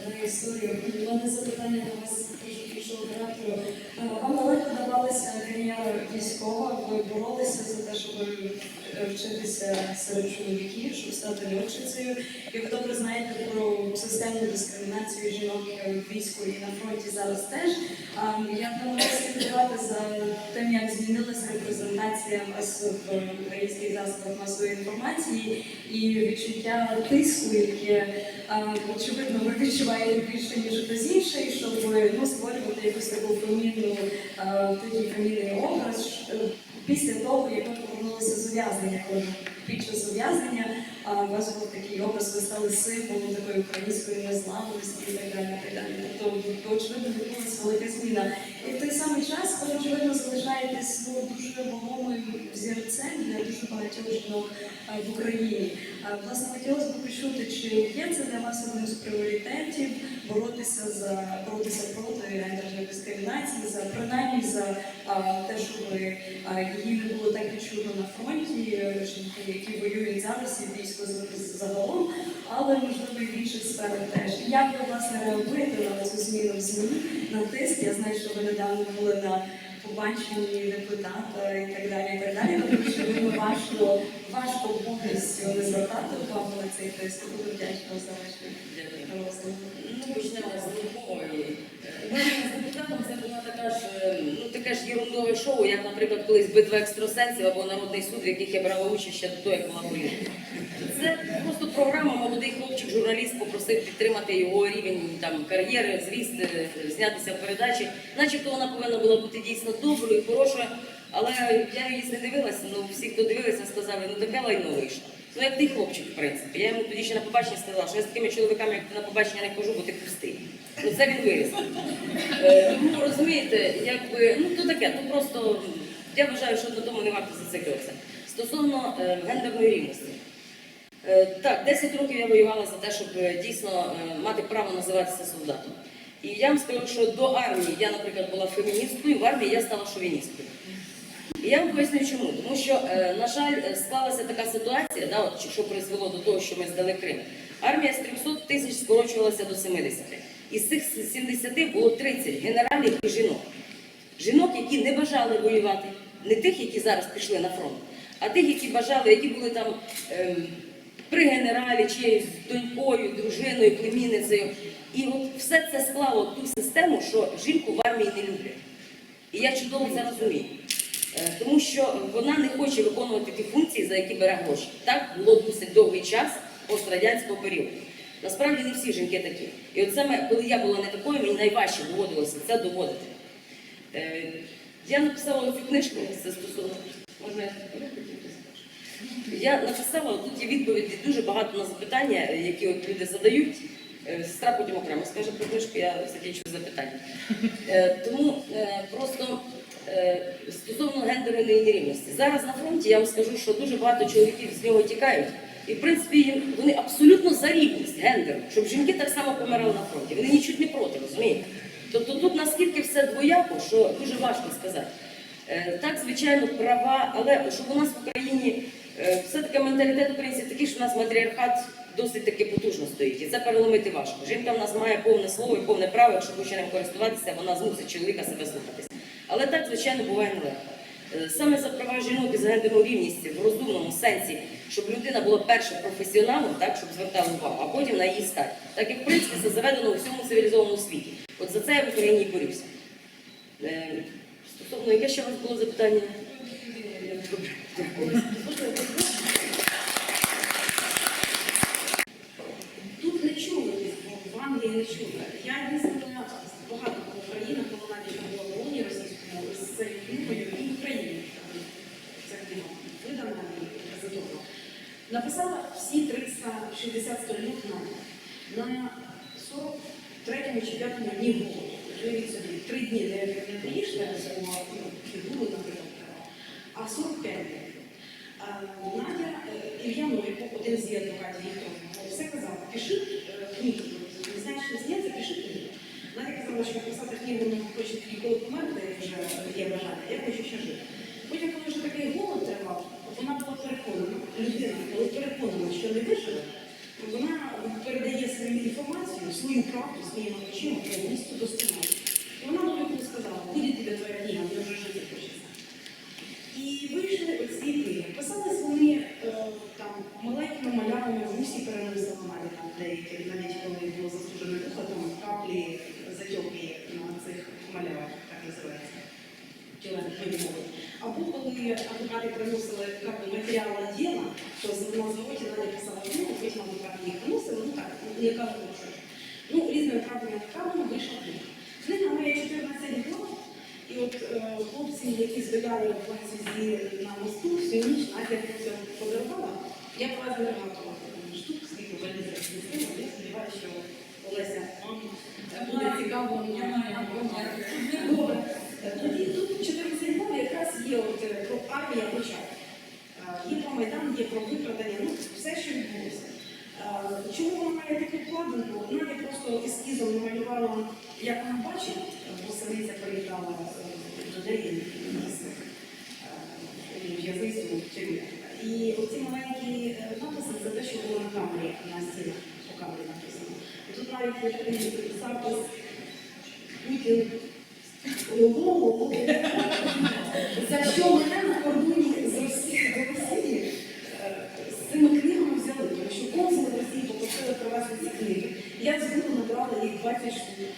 складна історію. У мене запитання до вас дуже іншого характеру. Вам нелегко давалася кар'єра військова, ви боролися за вчитися серед чоловіків, щоб стати льотчицею. І ви добре знаєте про системну дискримінацію жінок е, в війську і на фронті зараз теж. Я намагаюся слідкувати за тим, як змінилася репрезентація в українських засобах масової інформації і відчуття тиску, яке очевидно ви відчуваєте більше ніж хтось інший, щоб ну, створювати якусь таку фемінну, а, такий фемінний образ е, після того, як ви повернулися з ув'язнення. Коли Під час ув'язнення вас був такий образ, ви стали символом такої української незламності і так далі. так далі. Тобто, ви, очевидно, відбулася велика зміна. І в той самий час ви, очевидно, залишаєтесь ну, дуже вагомою взірцем для дуже багатьох жінок в Україні. Власне, хотілося б почути, чи є це для вас одним з пріоритетів боротися за боротися проти гендерної дискримінації, за принаймні за а, те, щоб її не було так відчутно на фронті, жінки, які воюють зараз і військо загалом, але можливо і в інших сферах теж. Як ви власне реагуєте на цю зміну в ЗМІ, на тиск? Я знаю, що ви недавно були на побаченні депутата і так далі. І так далі. Тобто, очевидно, важко, важко повністю не звертати увагу на цей тиск. Буду вдячна за ваші розгляди. Ну, почнемо з. У мене з депутатом це була така ж, е, ну, таке ж єрундове шоу, як, наприклад, колись битва екстрасенсів або народний суд, в яких я брала участь ще до того, як була політика. Це просто програма, журналіст попросив підтримати його рівень там, кар'єри, зріст, е, знятися в передачі. Начебто вона повинна була бути дійсно доброю, хорошою, але я її не дивилася, ну всі, хто дивилися, сказали, ну таке лайно вийшло. Ну, як ти хлопчик, в принципі. Я йому тоді ще на побаченні сказала, що я з такими чоловіками, як ти на побачення не хожу, бо ти пустий. Ну це він виріс. Е, Тому розумієте, якби, ну то таке, то просто я вважаю, що на тому не варто зациклюватися. Стосовно е, гендерної рівності. Е, Так, 10 років я воювала за те, щоб е, дійсно е, мати право називатися солдатом. І я вам скажу, що до армії я, наприклад, була феміністкою, в армії я стала шовіністкою. І я вам поясню чому. Тому що, на жаль, склалася така ситуація, да, от, що призвело до того, що ми здали Крим. Армія з 300 тисяч скорочувалася до 70. Із цих 70 було 30 генералів і жінок. Жінок, які не бажали воювати, не тих, які зараз пішли на фронт, а тих, які бажали, які були там ем, при генералі, чи з донькою, дружиною, племінницею. І от все це склало ту систему, що жінку в армії не люблять. І я чудово це розумію. Е, Тому що вона не хоче виконувати ті функції, за які бере гроші. Так було досить довгий час пострадянського періоду. Насправді не всі жінки такі. І от саме, коли я була не такою, мені найважче доводилося це доводити. Е, Я написала цю книжку, це стосовно. Можна я я написала, тут є відповіді дуже багато на запитання, е, які от люди задають. Е, Сестра потім окремо скаже про книжку, я закінчу запитання. Е, Тому просто стосовно гендерної нерівності. Зараз на фронті я вам скажу, що дуже багато чоловіків з нього тікають. І в принципі вони абсолютно за рівність гендеру, щоб жінки так само помирали на фронті. Вони нічуть не проти, розумієте? Тобто тут наскільки все двояко, що дуже важко сказати. Так, звичайно, права, але щоб у нас в Україні менталітет українців такий, що у нас матріархат досить таки потужно стоїть. І це переломити важко. Жінка в нас має повне слово і повне право, якщо хоче ним користуватися, вона змусить чоловіка себе слухатися. Але так, звичайно, буває нелегко. Е, Саме за права жінок і за гендерну рівність в розумному сенсі, щоб людина була першим професіоналом, так, щоб звертала увагу, а потім на її стать. Так як в принципі це заведено у всьому цивілізованому світі. От за це я в Україні і борюся. Е, Стосовно, яке ще у вас було запитання? Добре, дякую. Тут не чули, в Англії не чули. Я їздила багато по Українах, бо вона ще була в Лоні російському з книгою і в Україні. Це книга видана і презентована. Написала всі 360 сторінок на, на 43-му чи 5-му дні голоду. Уявіть собі, три дні не, не приїжджали з фігуру, наприклад, а 45 днів. Надя е, Ілля Новіков, один з адвокатів, їх все казала, пиши е, книгу. Не знаєш, що зняти, пиши книгу. Надя казала, що написати книгу не хоче тоді, коли померти, вже є бажання, я хочу ще жити. Потім, коли вже такий голод тривав, вона була переконана, людина, коли переконана, що не виживе, вона передає свою інформацію, свою правду своїми очима повністю досконало. І вона мені сказала, буде тебе твоя книга, мені вже жити хочеться. І вийшли оці книги. Писались вони е, там маленькими малярами, усі переносили навіть там деякі, навіть коли було заслужене ухо, там каплі затьоплі на цих малярах, так називається. Або коли адвокати приносили матеріали діла, то на заводі вона писала книгу, потім адвокати їх приносили, кажу, що. Ну, різними правдами правдами вийшла книга. Книга має 14 глав, і от е, хлопці, які збирали в зі на мосту, всю ніч Надя це подарувала. Я була зарегатувала штук, скільки валізи змістила, я сподіваюся, що Олеся буде цікаво. Добре. Тоді тут 14 глав якраз є от, е, про армія початку. Є про Майдан, є про викрадення, ну все, що відбулося. Е, Чому вона має таку вкладинку? Надя просто ескізом намалювала, як вона бачить, бо синиця приїжджала е, до неї місцевих в'язницю тюрмі. І оці маленькі е, написи це те, що було на камері, на стінах по камері написано. І тут навіть є такий запис Путін Львову, за 20 книг. Я збору набрала їх 20 штук.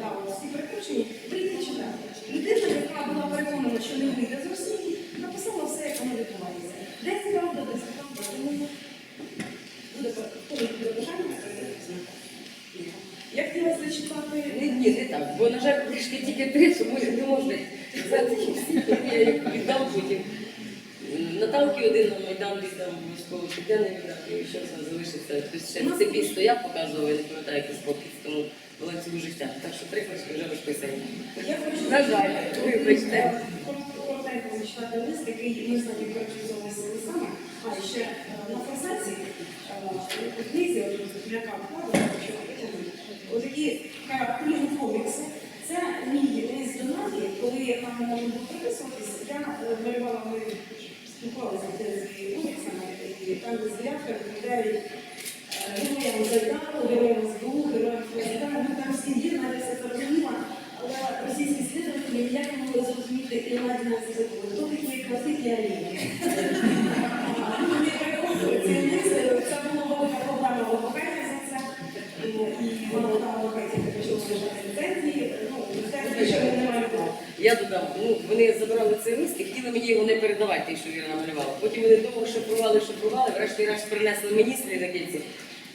Право всі перекручені, прийти читати. Людина, яка була переконана, що не вийде з Росії, написала все, як воно відбувається. Десь правда, десь правда, тому буде бажання, я хотіла зачитати. Ні, ні, не так. Бо, на жаль, книжки тільки три, тому не можна взяти їх всі, я їх віддам потім. Наталки один на Майдан віддам військову Тетяни віддам, і що це залишиться. Тобто ще цепі стояв, показував, я не пам'ятаю, який спокій, тому була цілу життя. Так що три книжки вже розписані. Я хочу На жаль, вибачте. е, коротенько зачитати лист, який ми з нами характеризувалися листами, а ще е, на форсаці е, у книзі, от для що витягнути, отакі куліни комікси. Це мій лист до Наді, коли нам не можна було приписуватись, я е, малювала, ми спілкувалися з коміксами, і там звірятка відповідають героям Зайдару, героям це була велика це, і вона там адвокаті почала лежати ліцензії, ну, ще не малювала. Я додам, ну вони забрали цей лист і хотіли мені його не передавати, той, що Віра намалювала. Потім вони довго шифрували, шифрували, врешті-решт принесли мені слідаківці.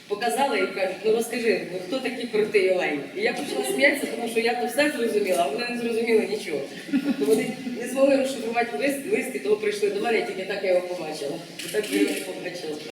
Показали і кажуть, ну розкажи, ну, хто такі проти Олені? І я почала сміятися, тому що я то все зрозуміла, а вони не зрозуміли нічого. Тобто вони не змогли розшифрувати лист, лист, і того прийшли до мене, тільки так я його побачила. Так я його побачила.